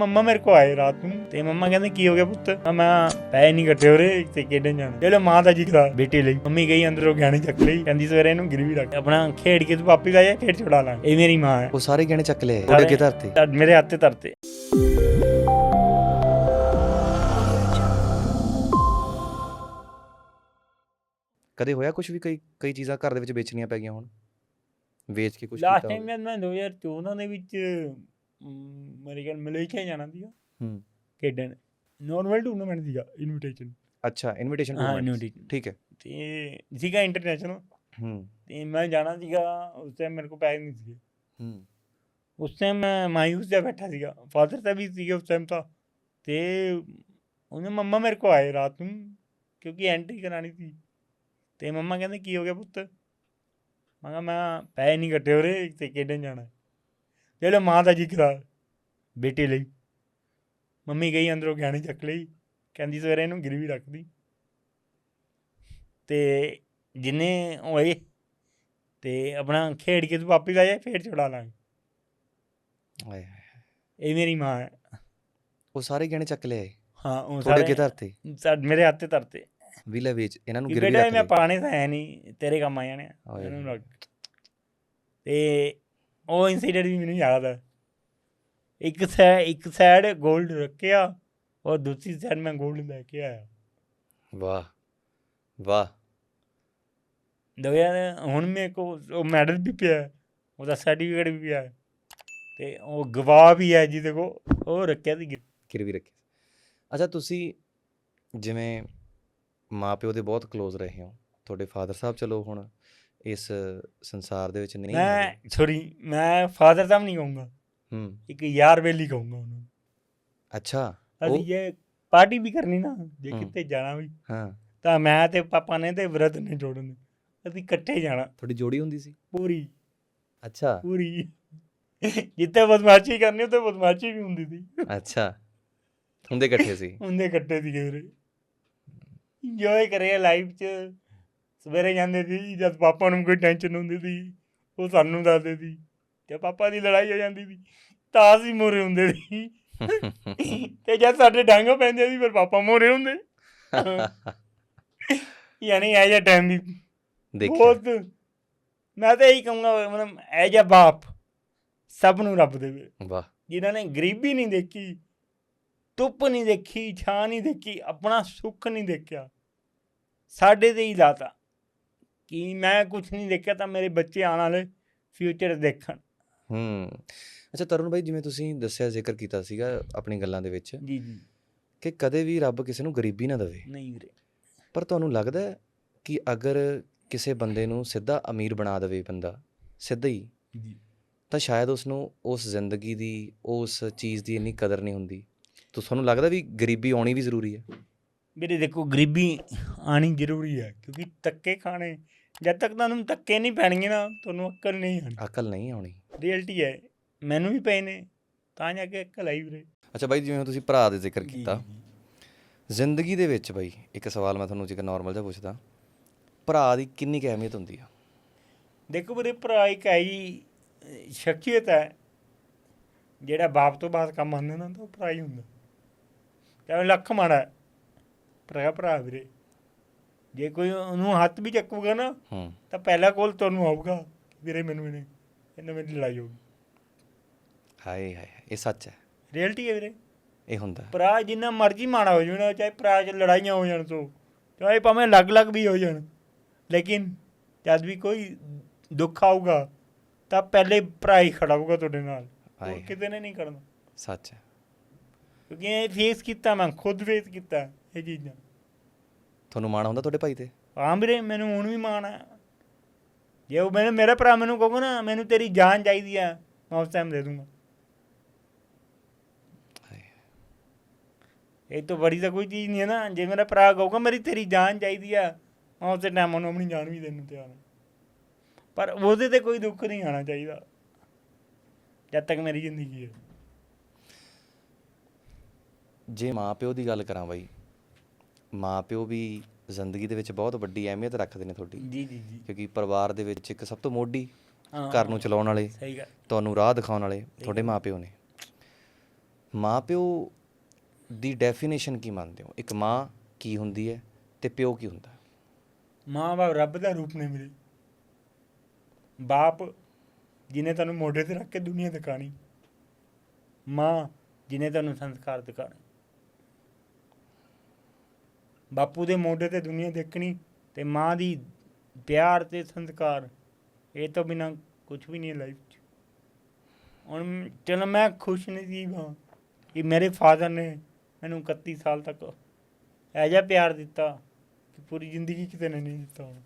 ਮੰਮਾ ਮੇਰੇ ਕੋ ਆਏ ਰਾਤ ਨੂੰ ਤੇ ਮੰਮਾ ਕਹਿੰਦੇ ਕੀ ਹੋ ਗਿਆ ਪੁੱਤ? ਮੈਂ ਪੈਸੇ ਨਹੀਂ ਕੱਟੇ ਹੋਰੇ ਤੇ ਖੇਡਣ ਜਾਣਾ। ਜਿਹੜੇ ਮਾਂ ਦਾ ਜਿਗਰਾ ਬੇਟੀ ਲਈ। ਮੰਮੀ ਗਈ ਅੰਦਰੋਂ ਗਹਿਣੇ ਚੱਕ ਲਈ ਕਹਿੰਦੀ ਸਵੇਰੇ ਇਹਨੂੰ ਗਿਰਵੀ ਰੱਖ। ਆਪਣਾ ਖੇਡ ਕੇ ਤੂੰ ਵਾਪਸ ਆ ਜਾ ਖੇਡ ਛੁਡਾ ਲਾਂ। ਇਹ ਮੇਰੀ ਮਾਂ ਹੈ। ਉਹ ਸਾਰੇ ਗਹਿਣੇ ਚੱਕ ਲਏ। ਉਹਦੇ ਅੱਗੇ ਧਰਤੇ ਮੇਰੇ ਹੱਥ ਤੇ ਧਰਤੇ ਕਦੇ ਹੋਇਆ ਕੁਝ ਵੀ ਕਈ ਕਈ ਚੀਜ਼ਾਂ ਘਰ ਦੇ ਵਿੱਚ ਵੇਚਣੀਆਂ ਪੈ ਗਈਆਂ ਹੁਣ? ਵੇਚ ਕੇ ਕੁਝ ਲਾਸਟ ਕੀਤਾ ਟਾਈਮ ਹੋਵੇ? ਮੈਂ 2014 ਦੇ ਵਿੱਚ ਮੇਰੇ ਖਿਆਲ ਮਲੇਸ਼ੀਆ ਜਾਣਾ ਸੀਗਾ। ਹੂੰ। ਖੇਡਣ। ਨਾਰਮਲ ਟੂਰਨਾਮੈਂਟ ਸੀਗਾ ਇਨਵੀਟੇਸ਼ਨ ਅੱਛਾ ਇਨਵੀਟੇਸ਼ਨ ਟੂਰਨਾਮੈਂਟ ਠੀਕ ਹੈ। ਤੇ ਸੀਗਾ ਇੰਟਰਨੈਸ਼ਨਲ ਹੂੰ। ਤੇ ਮੈਂ ਜਾਣਾ ਸੀਗਾ ਉਸ ਟਾਈਮ ਮੇਰੇ ਕੋਲ ਪੈਸੇ ਨਹੀਂ ਸੀਗੇ। ਹੂੰ। ਉਸ ਟਾਈਮ ਮੈਂ ਮਾਯੂਸ ਜਿਹਾ ਬੈਠਾ ਸੀਗਾ। ਫਾਦਰ ਤਾਂ ਵੀ ਸੀਗੇ ਉਸ ਟਾਈਮ ਤਾਂ। ਤੇ ਉਹਨੇ ਮੰਮਾ ਮੇਰੇ ਕੋ ਆਏ ਰਾਤ ਨੂੰ ਕਿਉਂਕਿ ਐਂਟਰੀ ਕਰਾਣੀ ਸੀ। ਤੇ ਮੰਮਾ ਕਹਿੰਦੇ ਕੀ ਹੋ ਗਿਆ ਪੁੱਤ? ਮੈਂ ਕਿਹਾ ਮੈਂ ਪੈਸੇ ਨਹੀਂ ਕੱਟੇ ਹੋਰੇ ਤੇ ਖੇਡਣ ਜਾਣਾ ਜਿਹੜੇ ਮਾਂ ਦਾ ਜਿਗਰਾ ਬੇਟੀ ਲਈ। ਮੰਮੀ ਗਈ ਅੰਦਰੋਂ ਗਹਿਣੇ ਚੱਕ ਲਈ। ਕਹਿੰਦੀ ਸਵੇਰੇ ਇਹਨੂੰ ਗਿਰਵੀ ਰੱਖਦੀ। ਤੇ ਜਿੰਨੇ ਹੋਏ ਤੇ ਆਪਣਾ ਖੇਡ ਕੇ ਤੂੰ ਵਾਪਸ ਆ ਜਾ ਫੇਰ ਛੁਡਾ ਲਾਂਗੇ। ਆਏ ਹਾਏ। ਇਹ ਮੇਰੀ ਮਾਂ ਹੈ। ਉਹ ਸਾਰੇ ਗਹਿਣੇ ਚੱਕ ਲਏ ਹਾਂ ਉਹ ਸਾਰੇ ਧਰਤੇ ਸਾ- ਮੇਰੇ ਹੱਥ ਤੇ ਧਰਤੇ ਵੀ ਲੈ ਵੇਚ ਇਹਨਾਂ ਨੂੰ ਕਿ ਗਿਰਵੀ ਬੇਟਾ ਰੱਖ ਮੈਂ ਪਾਣੇ ਤਾਂ ਹੈ ਨਹੀਂ ਤੇਰੇ ਕੰਮ ਆ ਜਾਣੇ ਇਹਨੂੰ। ਰੱਖ। ਤੇ ਉਹ ਇਨਸੀਡੈਂਟ ਵੀ ਮੈਨੂੰ ਯਾਦ ਆ। ਇੱਕ ਸੈ ਇੱਕ ਸਾਈਡ ਗੋਲਡ ਰੱਖਿਆ ਔਰ ਦੂਸਰੀ ਸਾਈਡ ਮੈਂ ਗੋਲਡ ਲੈ ਕੇ ਆਇਆ। ਵਾਹ ਵਾਹ। ਦੋ ਹੁਣ ਮੇਰੇ ਕੋ ਉਹ ਮੈਡਲ ਵੀ ਪਿਆ ਉਹਦਾ ਸਰਟੀਫਿਕੇਟ ਵੀ ਪਿਆ ਤੇ ਉਹ ਗਵਾਹ ਵੀ ਹੈ ਜਿਹਦੇ ਕੋ ਉਹ ਰੱਖਿਆ ਸੀ। ਗਿਰਵੀ ਰੱਖਿਆ ਅੱਛਾ ਤੁਸੀਂ ਜਿਵੇਂ ਮਾਪਿਓ ਦੇ ਬਹੁਤ ক্লোਜ਼ ਰਹੇ ਹੋ ਤੁਹਾਡੇ ਫਾਦਰ ਸਾਹਿਬ ਚਲੋ ਹੁਣ ਇਸ ਸੰਸਾਰ ਦੇ ਵਿੱਚ ਨਹੀਂ ਮੈਂ। ਸੌਰੀ ਮੈਂ ਫਾਦਰ ਸਾਹਿਬ ਨਹੀਂ ਕਹੂੰਗਾ। ਹੂੰ। ਇੱਕ ਯਾਰ ਵੇਲੀ ਕਹੂੰਗਾ ਉਹਨੂੰ। ਅੱਛਾ ਅਸੀਂ ਜੇ ਪਾਰਟੀ ਵੀ ਕਰਨੀ ਨਾ ਜੇ। ਕਿਤੇ ਜਾਣਾ ਵੀ ਹਾਂ। ਤਾਂ ਮੈਂ ਤੇ ਪਾਪਾ ਨੇ ਤੇ ਵਿਰਧ ਨੇ ਜੋੜਨ। ਅਸੀਂ ਇਕੱਠੇ ਜਾਣਾ। ਤੁਹਾਡੀ ਜੋੜੀ ਹੁੰਦੀ ਸੀ? ਪੂਰੀ। ਅੱਛਾ। ਪੂਰੀ। ਜਿੱਥੇ ਬਦਮਾਸ਼ੀ ਕਰਨੀ ਉੱਥੇ ਬਦਮਾਸ਼ੀ ਵੀ ਹੁੰਦੀ ਸੀ। ਅੱਛਾ। ਹੁੰਦੇ ਇਕੱਠੇ ਸੀ? ਹੁੰਦੇ ਇਕੱਠੇ ਸੀਗੇ ਵੀਰੇ ਇੰਜੋਏ ਕਰਿਆ ਲਾਈਫ 'ਚ। ਸਵੇਰੇ ਜਾਂਦੇ ਸੀ ਜਦ ਪਾਪਾ ਨੂੰ ਕੋਈ ਟੈਨਸ਼ਨ ਹੁੰਦੀ ਸੀ ਉਹ ਸਾਨੂੰ ਦੱਸਦੇ ਸੀ ਤੇ ਪਾਪਾ ਦੀ ਲੜਾਈ ਹੋ ਜਾਂਦੀ ਸੀ ਤਾਂ ਅਸੀਂ ਮੋਰੇ ਹੁੰਦੇ ਸੀ। ਤੇ ਜਦ ਸਾਡੇ ਡਾਂਗ ਪੈਂਦੇ ਸੀ ਫਿਰ ਪਾਪਾ ਮੋਰੇ ਹੁੰਦੇ। ਯਾਨੀ ਇਹ ਜਿਹਾ ਟਾਈਮ ਵੀ ਬਹੁਤ ਮੈਂ ਤਾਂ ਇਹੀ ਕਹੂੰਗਾ ਮਤਲਬ ਇਹ ਜਿਹਾ ਬਾਪ ਸਭ ਨੂੰ ਰੱਬ ਦੇਵੇ। ਵਾਹ। ਜਿਨ੍ਹਾਂ ਨੇ ਗਰੀਬੀ ਨਹੀਂ ਦੇਖੀ ਧੁੱਪ ਨਹੀਂ ਦੇਖੀ ਛਾਂ ਨਹੀਂ ਦੇਖੀ ਆਪਣਾ ਸੁੱਖ ਨਹੀਂ ਦੇਖਿਆ ਸਾਡੇ ਤੇ ਹੀ ਲਾਤਾ। ਕਿ ਮੈਂ ਕੁਝ ਨਹੀਂ ਦੇਖਿਆ ਤਾਂ ਮੇਰੇ ਬੱਚੇ ਆਉਣ ਵਾਲੇ ਫਿਊਚਰ ਦੇਖਣ। ਹੂੰ। ਅੱਛਾ ਤਰੁਣ ਭਾਈ ਜਿਵੇਂ ਤੁਸੀਂ ਦੱਸਿਆ ਜ਼ਿਕਰ ਕੀਤਾ ਸੀਗਾ ਆਪਣੀ ਗੱਲਾਂ ਦੇ ਵਿੱਚ ਜੀ ਜੀ। ਕਿ ਕਦੇ ਵੀ ਰੱਬ ਕਿਸੇ ਨੂੰ ਗਰੀਬੀ ਨਾ ਦੇਵੇ। ਨਹੀਂ ਵੀਰੇ। ਪਰ ਤੁਹਾਨੂੰ ਲੱਗਦਾ ਹੈ ਕਿ ਅਗਰ ਕਿਸੇ ਬੰਦੇ ਨੂੰ ਸਿੱਧਾ ਅਮੀਰ ਬਣਾ ਦੇਵੇ ਬੰਦਾ ਸਿੱਧਾ ਹੀ ਜੀ। ਤਾਂ ਸ਼ਾਇਦ ਉਸ ਨੂੰ ਉਸ ਜ਼ਿੰਦਗੀ ਦੀ ਉਸ ਚੀਜ਼ ਦੀ ਇੰਨੀ ਕਦਰ ਨਹੀਂ ਹੁੰਦੀ। ਤਾਂ ਤੁਹਾਨੂੰ ਲੱਗਦਾ ਵੀ ਗਰੀਬੀ ਆਉਣੀ ਵੀ ਜ਼ਰੂਰੀ ਹੈ? ਵੀਰੇ ਦੇਖੋ ਗਰੀਬੀ ਆਣੀ ਜ਼ਰੂਰੀ ਹੈ ਕਿਉਂਕਿ ਤੱਕੇ ਖਾਣੇ ਜਦ ਤੱਕ ਤੁਹਾਨੂੰ ਤੱਕੇ ਨਹੀਂ ਪੈਣਗੇ ਨਾ ਤੁਹਾਨੂੰ ਅਕਲ ਨਹੀਂ ਆਣੀ ਅਕਲ ਨਹੀਂ ਆਉਣੀ। ਰਿਐਲਿਟੀ ਹੈ ਮੈਨੂੰ ਵੀ ਪਏ ਨੇ ਤਾਂ ਜਾ ਕੇ ਅਕਲ ਆਈ ਵੀਰੇ। ਅੱਛਾ ਬਾਈ ਜਿਵੇਂ ਤੁਸੀਂ ਭਰਾ ਦੇ ਜ਼ਿਕਰ ਕੀਤਾ। ਜ਼ਿੰਦਗੀ ਦੇ ਵਿੱਚ ਬਾਈ ਇੱਕ ਸਵਾਲ ਮੈਂ ਤੁਹਾਨੂੰ ਜਿਹਾ ਨਾਰਮਲ ਜਿਹਾ ਪੁੱਛਦਾ। ਭਰਾ ਦੀ ਕਿੰਨੀ ਅਹਿਮੀਅਤ ਹੁੰਦੀ ਆ? ਦੇਖੋ ਵੀਰੇ ਭਰਾ ਇੱਕ ਆਈ ਸ਼ਖਸੀਅਤ ਹੈ। ਜਿਹੜਾ ਬਾਪ ਤੋਂ ਬਾਅਦ ਕੰਮ ਆਉਂਦਾ ਨਾ ਤਾਂ ਉਹ ਭਰਾ ਹੀ ਹੁੰਦਾ। ਚਾਹੇ ਲੱਖ ਮਾੜਾ ਭਰਾ ਭਰਾ ਵੀਰੇ। ਜੇ ਕੋਈ ਉਹਨੂੰ ਹੱਥ ਵੀ ਚੱਕੂਗਾ ਨਾ ਹੂੰ। ਤਾਂ ਪਹਿਲਾ ਕੋਲ ਤੁਹਾਨੂੰ ਆਊਗਾ ਵੀਰੇ ਮੈਨੂੰ ਇਹਨੇ ਇਹਨਾਂ ਮੇਰੀ ਲੜਾਈ ਹੋ ਗਈ। ਹਾਏ ਹਾਏ ਇਹ ਸੱਚ ਹੈ। ਰਿਐਲਿਟੀ ਹੈ ਵੀਰੇ। ਇਹ ਹੁੰਦਾ। ਭਰਾ ਜਿੰਨਾ ਮਰਜ਼ੀ ਮਾੜਾ ਹੋ ਜਾਣਾ ਚਾਹੇ ਭਰਾ 'ਚ ਲੜਾਈਆਂ ਹੋ ਜਾਣ ਤੋਂ ਚਾਹੇ ਭਾਵੇਂ ਅਲੱਗ-ਅਲੱਗ ਵੀ ਹੋ ਜਾਣ। ਲੇਕਿਨ ਜਦ ਵੀ ਕੋਈ ਦੁੱਖ ਆਊਗਾ ਤਾਂ ਪਹਿਲੇ ਭਰਾ ਹੀ ਖੜਾ ਹੋਊਗਾ ਤੁਹਾਡੇ ਨਾਲ। ਹੋਰ ਕਿਤੇ ਨੇ ਨਹੀਂ ਕਰਨਾ। ਸੱਚ ਹੈ। ਕਿਉਂਕਿ ਇਹ ਫੇਸ ਕੀਤਾ ਮੈਂ ਖੁਦ ਫੇਸ ਕੀਤਾ ਇਹ ਚੀਜ਼ਾਂ। ਤੁਹਾਨੂੰ ਮਾਣ ਆਉਂਦਾ ਤੁਹਾਡੇ ਭਾਈ ਤੇ? ਹਾਂ ਵੀਰੇ ਮੈਨੂੰ ਹੁਣ ਵੀ ਮਾਣ ਹੈ ਜੇ ਉਹ ਮੈਨੂੰ ਮੇਰਾ ਭਰਾ ਮੈਨੂੰ ਕਹੂਗਾ ਨਾ ਮੈਨੂੰ ਤੇਰੀ ਜਾਨ ਚਾਹੀਦੀ ਆ ਮੈਂ ਉਸ ਟਾਈਮ ਦੇ ਦੂੰਗਾ। ਇਹ ਤੋਂ ਬੜੀ ਤਾਂ ਕੋਈ ਚੀਜ਼ ਨਹੀਂ ਹੈ ਨਾ। ਜੇ ਮੇਰਾ ਭਰਾ ਕਹੂਗਾ ਮੇਰੀ ਤੇਰੀ ਜਾਨ ਚਾਹੀਦੀ ਆ ਮੈਂ ਉਸੇ ਟਾਈਮ ਉਹਨੂੰ ਆਪਣੀ ਜਾਨ ਵੀ ਦੇਣ ਨੂੰ ਤਿਆਰ ਹਾਂ। ਪਰ ਉਹਦੇ ਤੇ ਕੋਈ ਦੁੱਖ ਨਹੀਂ ਆਣਾ ਚਾਹੀਦਾ ਜਦ ਤੱਕ ਮੇਰੀ ਜ਼ਿੰਦਗੀ ਹੈ। ਜੇ ਮਾਪਿਓ ਦੀ ਗੱਲ ਕਰਾਂ ਬਾਈ ਮਾਪਿਓ ਵੀ ਜ਼ਿੰਦਗੀ ਦੇ ਵਿੱਚ ਬਹੁਤ ਵੱਡੀ ਅਹਿਮੀਅਤ ਰੱਖਦੇ ਨੇ ਤੁਹਾਡੀ। ਜੀ ਜੀ ਜੀ। ਕਿਉਂਕਿ ਪਰਿਵਾਰ ਦੇ ਵਿੱਚ ਇੱਕ ਸਭ ਤੋਂ ਮੋਢੀ ਹਾਂ, ਘਰ ਨੂੰ ਚਲਾਉਣ ਵਾਲੇ ਸਹੀ ਗੱਲ। ਤੁਹਾਨੂੰ ਰਾਹ ਦਿਖਾਉਣ ਵਾਲੇ ਤੁਹਾਡੇ ਮਾਪਿਓ ਨੇ। ਮਾਪਿਓ ਦੀ ਡੈਫੀਨੇਸ਼ਨ ਕੀ ਮੰਨਦੇ ਹੋ? ਇੱਕ ਮਾਂ ਕੀ ਹੁੰਦੀ ਹੈ ਤੇ ਪਿਓ ਕੀ ਹੁੰਦਾ? ਮਾਂ ਬਾਪ ਰੱਬ ਦਾ ਰੂਪ ਨੇ ਮੇਰੇ ਬਾਪ ਜਿਨੇ ਤੈਨੂੰ ਮੋਢੇ ਤੇ ਰੱਖ ਕੇ ਦੁਨੀਆ ਦਿਖਾਣੀ। ਮਾਂ ਜਿਨੇ ਤੈਨੂੰ ਸੰਸਕਾਰ ਦਿਖਾਣੇ। ਬਾਪੂ ਦੇ ਮੋਢੇ ਤੇ ਦੁਨੀਆ ਦੇਖਣੀ ਤੇ ਮਾਂ ਦੀ ਪਿਆਰ ਤੇ ਸੰਸਕਾਰ, ਇਹ ਤੋਂ ਬਿਨਾ ਕੁਝ ਵੀ ਨਹੀਂ ਲਾਈਫ 'ਚ। ਹੁਣ ਚਲੋ ਮੈਂ ਖੁਸ਼ ਨਸੀਬ ਹਾਂ ਕਿ ਮੇਰੇ ਫਾਦਰ ਨੇ ਮੈਨੂੰ 31 ਸਾਲ ਤੱਕ ਐਜਾ ਪਿਆਰ ਦਿੱਤਾ ਕਿ ਪੂਰੀ ਜ਼ਿੰਦਗੀ ਕਿਤੇ ਨੇ ਨਹੀਂ ਦਿੱਤਾ ਹੋਣਾ।